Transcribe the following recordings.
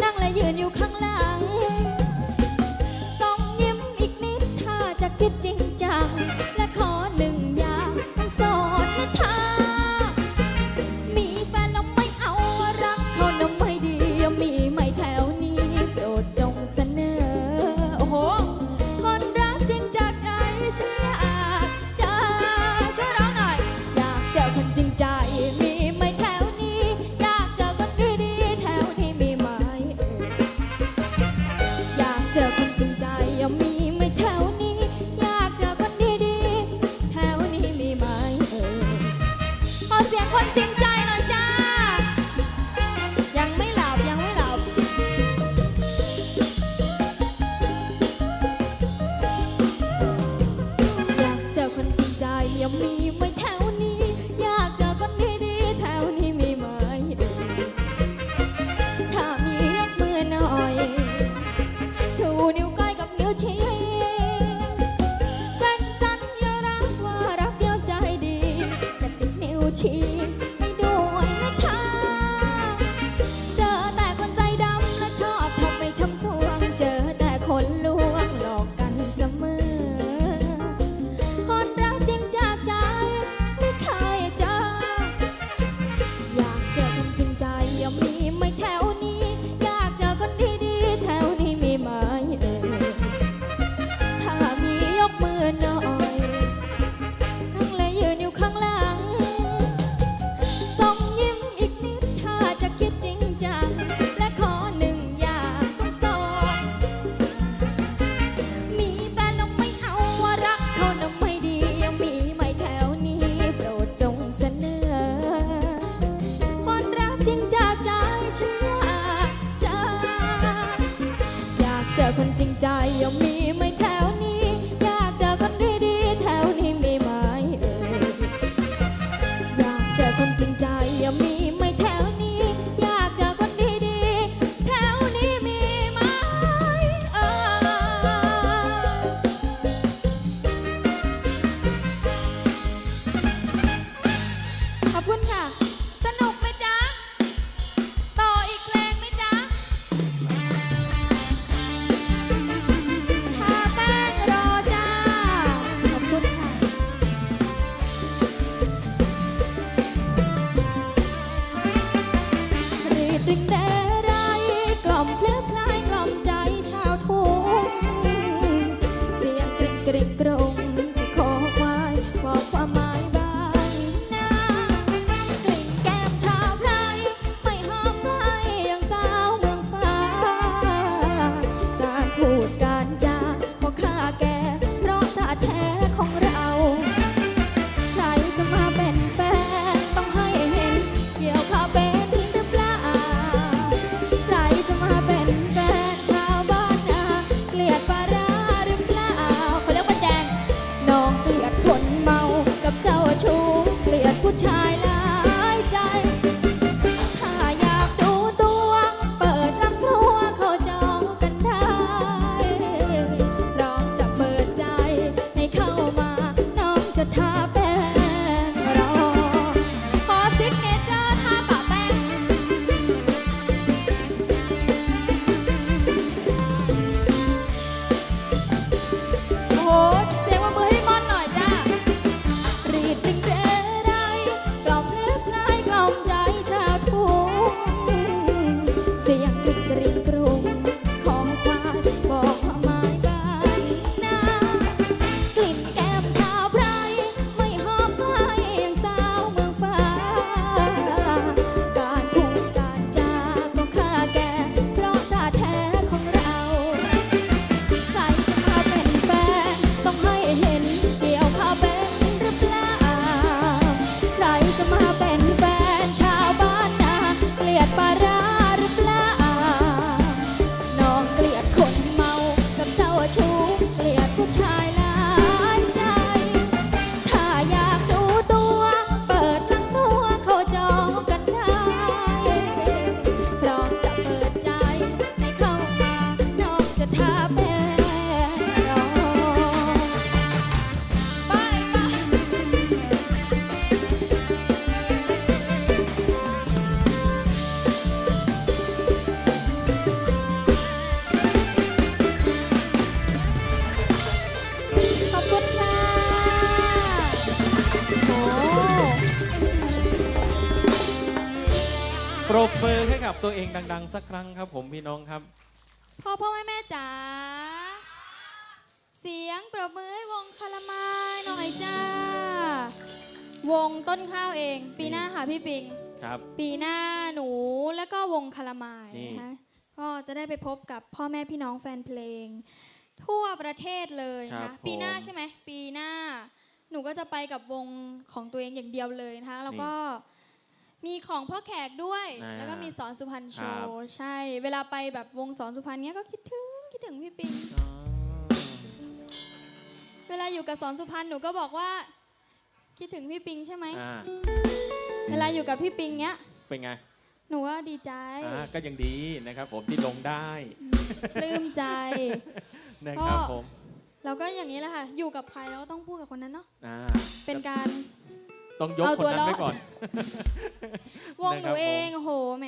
นั่งและยืนอยู่ คนจริงใจยังมีไม่ บมือให้กับตัวเองดัง ๆ สักครั้งครับ ผมพี่น้องครับ พ่อพ่อแม่แม่จ๋า เสียงปรบมือให้วงคารามายหน่อยจ้า วงต้นข้าวเอง ปีหน้าค่ะพี่ปิง ครับ ปีหน้าหนูแล้วก็วงคารามายนี่ นะคะก็จะได้ไปพบกับพ่อแม่พี่น้องแฟนเพลง ทั่วประเทศเลยครันะบปีหน้าผม ใช่ไหมปีหน้า หนูก็จะไปกับวงของตัวเองอย่างเดียวเลยนะคะแล้วก็ มีของพ่อแขกด้วย อ่าแล้วก็มีสอนสุพรรณโชครับ ว์ใช่ เวลาไปแบบวงสอนสุพรรณเนี้ยก็คิดถึงคิดถึงพี่ปิง อ๋อเวลาอยู่กับสอนสุพรรณหนูก็บอกว่า คิดถึงพี่ปิงใช่ไหม อ่าเวลาอยู่กับพี่ปิงเนี้ย เป็นไงหนูก็ดีใจ อ่าก็ยังดีนะครับผมที่ลงได้ปลื้มใจ นะครับก็ ผมแล้วก็อย่างนี้แหละค่ะ อยู่กับใครเราก็ต้องพูดกับคนนั้นเนาะ อ่าเป็นการ ต้องยกเอาคตัวนนั้นไว้รอด ก่อน วงหนูนะครับผม เองโอ้โหแหม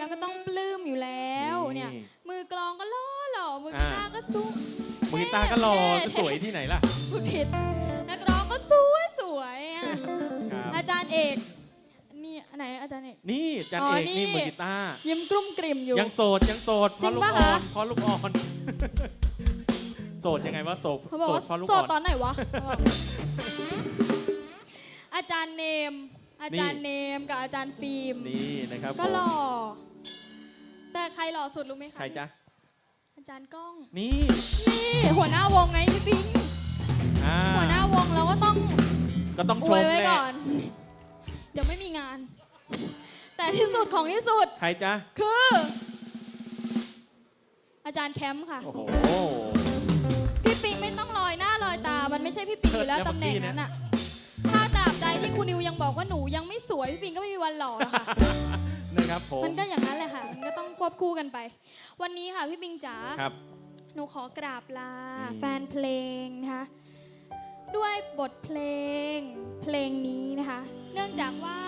เราก็ต้องปลื้มอยู่แล้วนี่เนี่ยมือกลองก็ล่อหล่อมือกีตาร์ก็สู้มือตาก็หล่อเท่จะสวยที่ไหนล่ะพูดผิดนักร้องก็สวยสวยอะครับอาจารย์เอกนี่อันไหนอาจารย์เอก นี่จันอ๋อเอกนี่ นี่มือกีตาร์ยิ้มกลุ้มกลิ่มอยู่ ยังโสดยังโสดเพจริราะงลูกปะอ่อคะ นเพราะลูกอ่อนโสดยังไงวะโสดเขาบอกโสดว่าเพราะลูกโสอ่ดอนตอนไหนวะเขาบอก อาจารย์เนม อาจารย์เนมกับอาจารย์ฟิล์ม นี่นะครับก็ผมหล่อ แต่ใครหล่อสุดรู้ไหมคะ ใครจ๊ะ อาจารย์ก้อง นี่ นี่หัวหน้าวงไงพี่ปิงอ่าหัวหน้าวงเราก็ต้อง ก็ต้องอชวยมไว้แหละก่อน เดี๋ยวไม่มีงาน แต่ที่สุดของที่สุด ใครจ๊ะ คือ อาจารย์แคมป์ค่ะ โอ้โห พี่ปิงไม่ต้องลอยหน้าลอยตา มันไม่ใช่พี่ปิงอยู่แล้วเชิดตำแหน่งแล้วนั้นอะถ้า ตราบใดที่คุณนิวยังบอกว่าหนูยังไม่สวยพี่ปิงก็ไม่มีวันหล่อหรอกค่ะ นะครับผมมันก็อย่างนั้นแหละค่ะ มันก็ต้องควบคู่กันไป วันนี้ค่ะพี่ปิงจ๋า ครับ หนูขอกราบลา อืม แฟนเพลงนะคะ ด้วยบทเพลงเพลงนี้นะคะ เนื่องจากว่า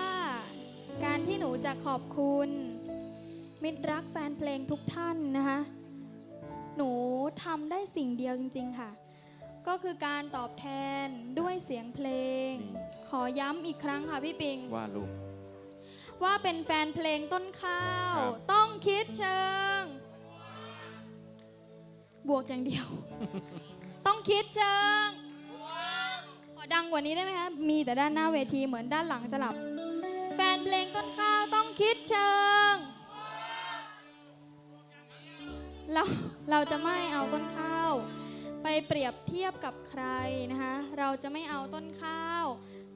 การที่หนูจะขอบคุณ มิตรรักแฟนเพลงทุกท่านนะคะ หนูทำได้สิ่งเดียวจริง ๆ ค่ะ ก็คือการตอบแทนด้วยเสียงเพลงนี่ขอย้ำอีกครั้งค่ะพี่ปิง ว่าลูก ว่าเป็นแฟนเพลงต้นข้าว ครับ ต้องคิดเชิง บวกอย่างเดียว ต้องคิดเชิง ขอดังกว่านี้ได้ไหมคะมีแต่ด้านหน้าเวทีเหมือนด้านหลังจะหลับ แฟนเพลงต้นข้าวต้องคิดเชิง เราเราจะไม่เอาต้นข้าว ไปเปรียบเทียบกับใครนะคะเราจะไม่เอาต้นข้าว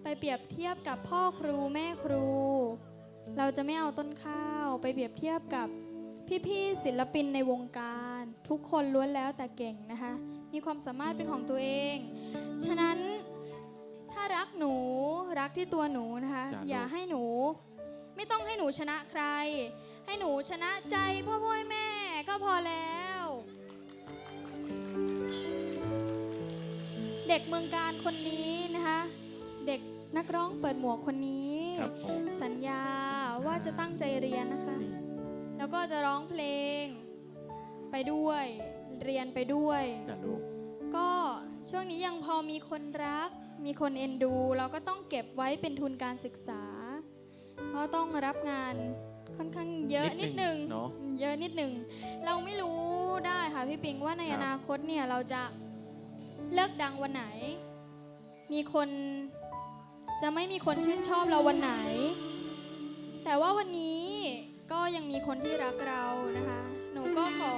ไปเปรียบเทียบกับพ่อครูแม่ครู เราจะไม่เอาต้นข้าว ไปเปรียบเทียบกับพี่ๆศิลปินในวงการ ทุกคนล้วนแล้วแต่เก่งนะคะมีความสามารถเป็นของตัวเอง ฉะนั้นถ้ารักหนูรักที่ตัวหนูนะคะจ้ะอย่าลูกให้หนู ไม่ต้องให้หนูชนะใคร ให้หนูชนะใจพ่อพ่อแม่ก็พอแล้ว เด็กเมืองการคนนี้นะคะ เด็กนักร้องเปิดหมวกคนนี้ ครับผมสัญญาว่าจะตั้งใจเรียนนะคะนี่แล้วก็จะร้องเพลงไปด้วย เรียนไปด้วย จ้ะลูกก็ช่วงนี้ยังพอมีคนรัก มีคนเอ็นดู เราก็ต้องเก็บไว้เป็นทุนการศึกษาก็ต้องรับงานค่อนข้างเยอะนินิดดหหนึ่นึ่งงเนอะเยอะนิดหนึ่ง เราไม่รู้ได้ค่ะพี่ปิงว่าในครัอบนาคตเนี่ยเราจะ เลิกดังวันไหน มีคนจะไม่มีคนชื่นชอบเราวันไหน แต่ว่าวันนี้ก็ยังมีคนที่รักเรานะคะ หนูก็ขอ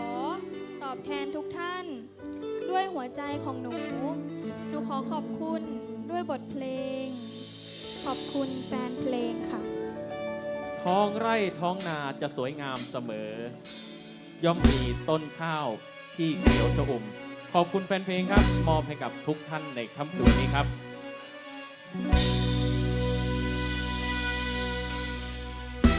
ตอบแทนทุกท่าน ด้วยหัวใจของหนู หนูขอขอบคุณด้วยบทเพลง ขอบคุณแฟนเพลงค่ะ ท้องไร่ท้องนาจะสวยงามเสมอ ย่อมมีต้นข้าวที่เขียวชอุ่ม ขอบคุณแฟนเพลงครับมอบให้กับทุกท่านในค่ำคืนนี้ครับ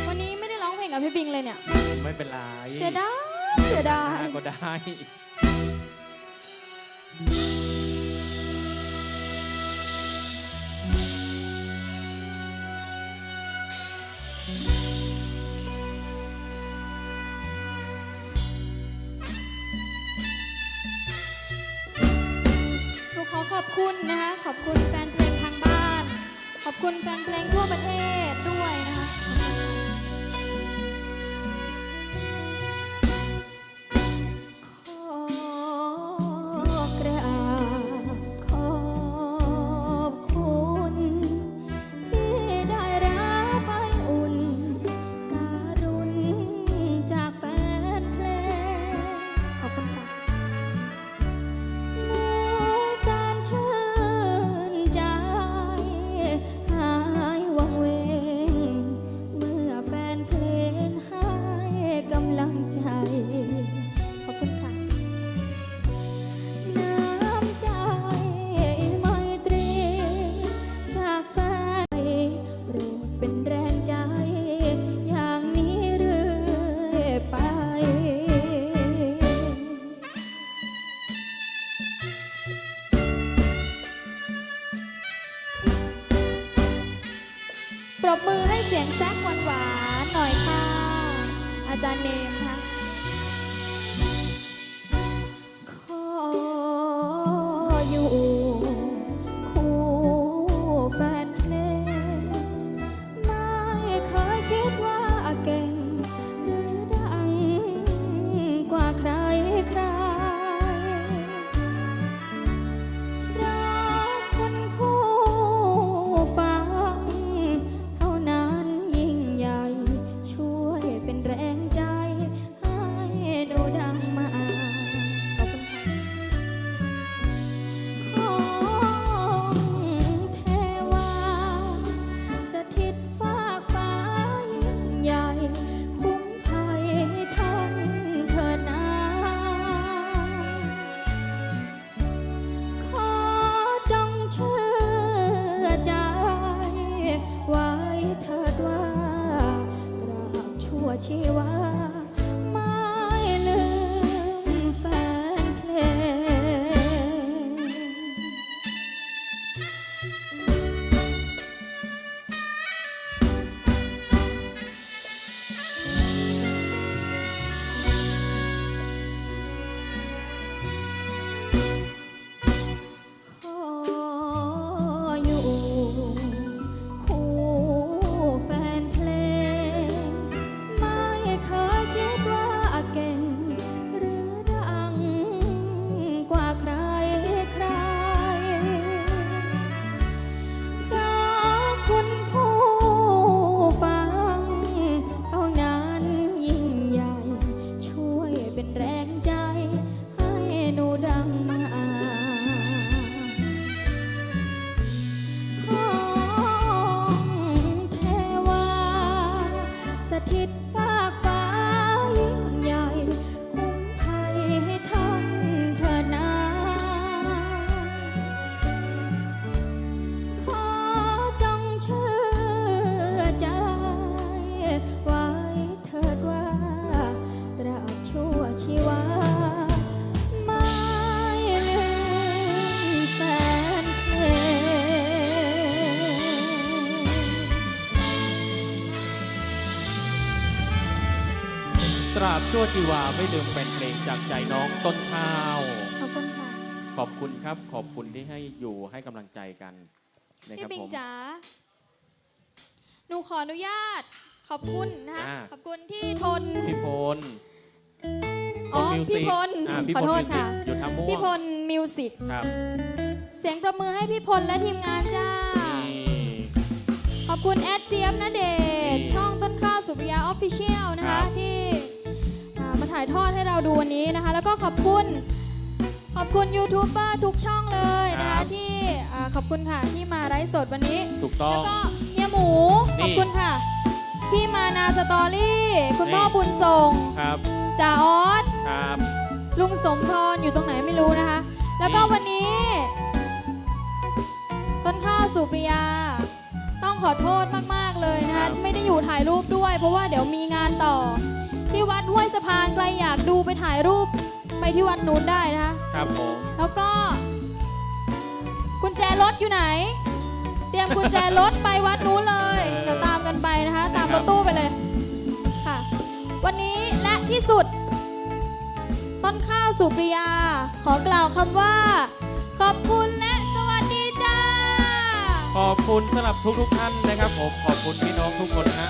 วันนี้ไม่ได้ร้องเพลงกับพี่ปิงเลยเนี่ย ไม่เป็นไรเสียดายเสียดาย หน้ก็ได้ ขอบคุณแฟนเพลงทางบ้าน ขอบคุณแฟนเพลงทั่วประเทศ อาจารย์เนมนะคะ ชีวา ตราบชั่วชีวาไม่ลืมแฟนเพลงจากใจน้องต้นข้าว ขอบคุณค่ะ ขอบคุณครับ ขอบคุณที่ให้อยู่ให้กำลังใจกันนะคพี่รับปิงผมจ๋า หนูขออนุญาต ขอบคุณนะคะอ่าขอบคุณที่ทน พี่พลอ๋อมิวสิกพี่พล อ่าพี่ขอพลโทษมิวสิกค่ะหยุดทำม่วงพี่พลมิวสิก ครับเสียงประมือให้พี่พลและทีมงานจ้า นี่ ขอบคุณแอดเจี๊ยบนะเดชนี่ช่องต้นข้าวสุริยาออฟฟิเชียลนะครัคะ บ ที่อ่ามาถ่ายทอดให้เราดูวันนี้นะคะ แล้วก็ขอบคุณ ขอบคุณยูทูบเบอร์ทุกช่องเลยนะครัคะ บที่อ่าขอบคุณค่ะที่มาไลฟ์สดวันนี้ ถูกต้อแล้วงก็เฮียหมู นี่ขอบคุณค่ะ พี่มานาสตอรี่ คุณนี่ พ่อบุญส่งครับจ่าออส ครับ ลุงสมพรอยู่ตรงไหนไม่รู้นะคะ แล้วก็นี่ วันนี้ ต้นข้าวสุปริยา ต้องขอโทษมาก ๆ เลยนะครัคะบไม่ได้อยู่ถ่ายรูปด้วย เพราะว่าเดี๋ยวมีงานต่อ ที่วัดห้วยสะพานใครอยากดูไปถ่ายรูปไปที่วัดนู้นได้นะคะ ครับผมแล้วก็ กุญแจรถอยู่ไหน เตรียมกุญแจรถไปวัดนู้นเลยเออเดี๋ยวตามกันไปนะคะ ตามนะครรับถตู้ไปเลยค่ะ วันนี้และที่สุด ต้นข้าวสุปริยา ขอกล่าวคำว่า ขอบคุณและสวัสดีจ้า ขอบคุณสำหรับทุกทุกๆท่านนะครับผมขอบคุณพี่น้องทุกคนนะ